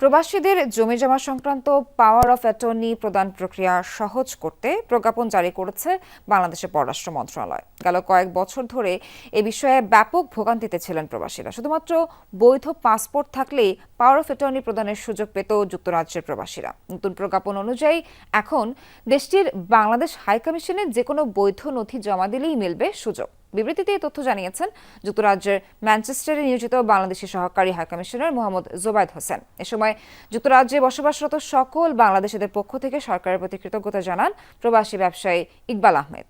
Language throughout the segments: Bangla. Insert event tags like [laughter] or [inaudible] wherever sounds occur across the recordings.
প্রবাসীদের জমি জমা সংক্রান্ত পাওয়ার অফ অ্যাটর্নি প্রদান প্রক্রিয়া সহজ করতে প্রজ্ঞাপন জারি করেছে বাংলাদেশের পররাষ্ট্র মন্ত্রণালয়। গেল কয়েক বছর ধরে এ বিষয়ে ব্যাপক ভোগান্তিতে ছিলেন প্রবাসীরা। শুধুমাত্র বৈধ পাসপোর্ট থাকলেই পাওয়ার অফ অ্যাটর্নি প্রদানের সুযোগ পেত যুক্তরাজ্যের প্রবাসীরা। নতুন প্রজ্ঞাপন অনুযায়ী এখন দেশটির বাংলাদেশ হাইকমিশনে যে কোনো বৈধ নথি জমা দিলেই মিলবে সুযোগ। বিবৃতিতে এই তথ্য জানিয়েছেন যুক্তরাজ্যের ম্যানচেস্টারে নিয়োজিত বাংলাদেশি সহকারী হাইকমিশনার মোহাম্মদ জোবায়দ হোসেন। এ সময় যুক্তরাজ্যে বসবাসরত সকল বাংলাদেশিদের পক্ষ থেকে সরকারের প্রতি কৃতজ্ঞতা জানান প্রবাসী ব্যবসায়ী Iqbal Ahmed.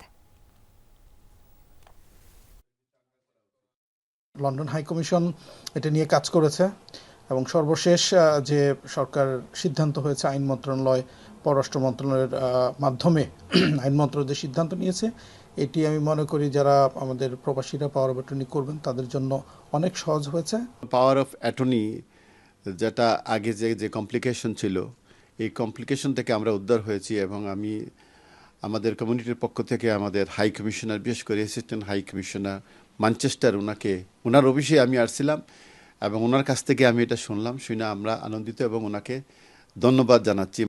London high commission এটা নিয়ে কাজ করেছে এবং সর্বশেষ যে সরকার সিদ্ধান্ত হয়েছে আইন মন্ত্রণালয়, পররাষ্ট্র মন্ত্রণালয়ের মাধ্যমে [clears throat] আইন মন্ত্রণালয় সিদ্ধান্ত নিয়েছে এটি আমি মনে করি যারা আমাদের প্রবাসীরা পাওয়ার অফ অ্যাটর্নি করবেন, তাদের জন্য অনেক সহজ হয়েছে। পাওয়ার অফ অ্যাটর্নি যেটা আগে যে যে কমপ্লিকেশন ছিল, এই কমপ্লিকেশন থেকে আমরা উদ্ধার হয়েছি এবং আমি আমাদের কমিউনিটির পক্ষ থেকে আমাদের হাই কমিশনার বিশেষ করে অ্যাসিস্ট্যান্ট হাই কমিশনার ম্যানচেস্টার ওনাকে ওনার অফিসে আমি আসছিলাম এবং ওনার কাছ থেকে আমি এটা শুনলাম, শুনে আমরা আনন্দিত এবং ওনাকে ধন্যবাদ জানাচ্ছি।